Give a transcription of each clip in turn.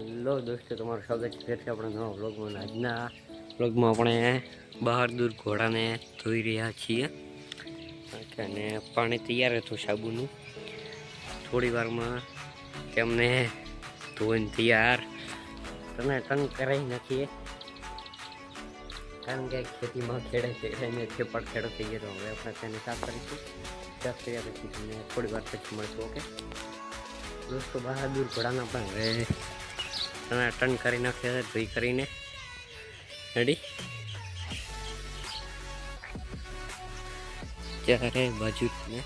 Hello દોસ્તો, તમારું સ્વાગત છે. ફરીથી આપણે નવા બ્લોગમાં આજના બ્લોગમાં આપણે બહાર દૂર ઘોડાને ધોઈ રહ્યા છીએ. અને પાણી તૈયાર હતું સાબુનું. થોડી વારમાં તેમને ધોઈને તૈયાર. તમે ટન કરાવી નાખીએ. કારણ કે ખેતીમાં ખેડે ખેડાઈને થેપડ ખેડો થઈ ગયો હવે આપણે તેને સાફ કરીશું. સાફ કર્યા પછી તમને થોડી વાર પછી મળશું, ઓકે? દોસ્તો બહાર દૂર ઘોડાના પણ હવે અને ટર્ન કરી નાખ્યા છે, ધોઈ કરીને. રેડી ત્યારે બાજુ ને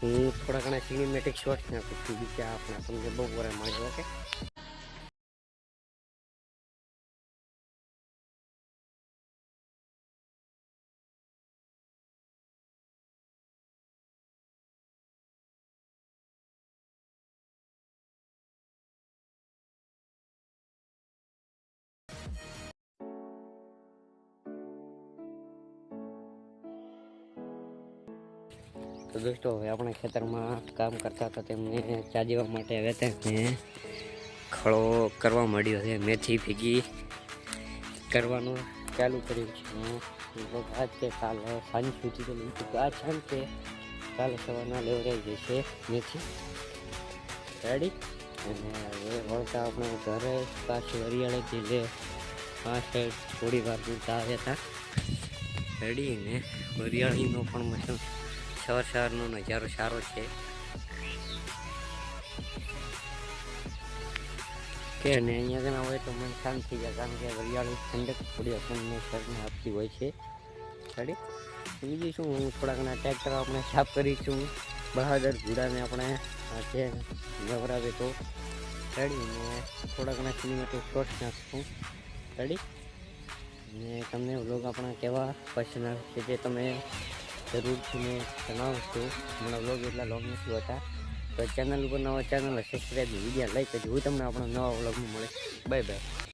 હું થોડા ઘણા સિનેમેટિક શોર્ટ્સ નાખું છું, બીજા આપણે તમને બપોરે મળે ઓકે તો દોસ્તો, હવે આપણે ખેતરમાં કામ કરતા હતા તેમને ચા દેવા માટે હવે તેમને ખળો કરવા માંડ્યો છે, મેથી ભેગી કરવાનું ચાલુ કર્યું છે. આજ કે કાલે સાંજ સુધી તો નહીં આ સાંજ કે કાલે સવારના લેવરાઈ જશે મેથી. રેડી અને હવે વળતા આપણે ઘરે પાછું હરિયાળેથી લે, આ સાઈડ થોડી વાર દૂર આવ્યા હતા. રેડી ને હરિયાળીનો પણ મતલબ સવાર સવારનો નજારો સારો છે. કે ને અહીંયા ઘણા હોય તો મન શાંત થઈ જાય, કારણ કે વરિયાળી ઠંડક થોડી આપણને શરને આપતી હોય છે. સાડી બીજું શું, હું થોડા ઘણા ટ્રેક્ટર આપણે સાફ કરીશું. બહાદર ઘોડાને આપણે આજે ગભરાવે તો. રેડી અને થોડા ઘણા સિનેમેટિક શોર્ટ નાખશું. રેડી ને તમને વ્લોગ આપણા કેવા આવે છે જે તમે જરૂરથી મેં જણાવશો. હમણાં વ્લોગ એટલા લોંગ નથી હોતા. તો ચેનલ ઉપર નવા ચેનલ સબસ્ક્રાઈબ વીડિયો લાઈક કરજો. હું તમને આપણા નવા વ્લોગમાં મળે બાય બાય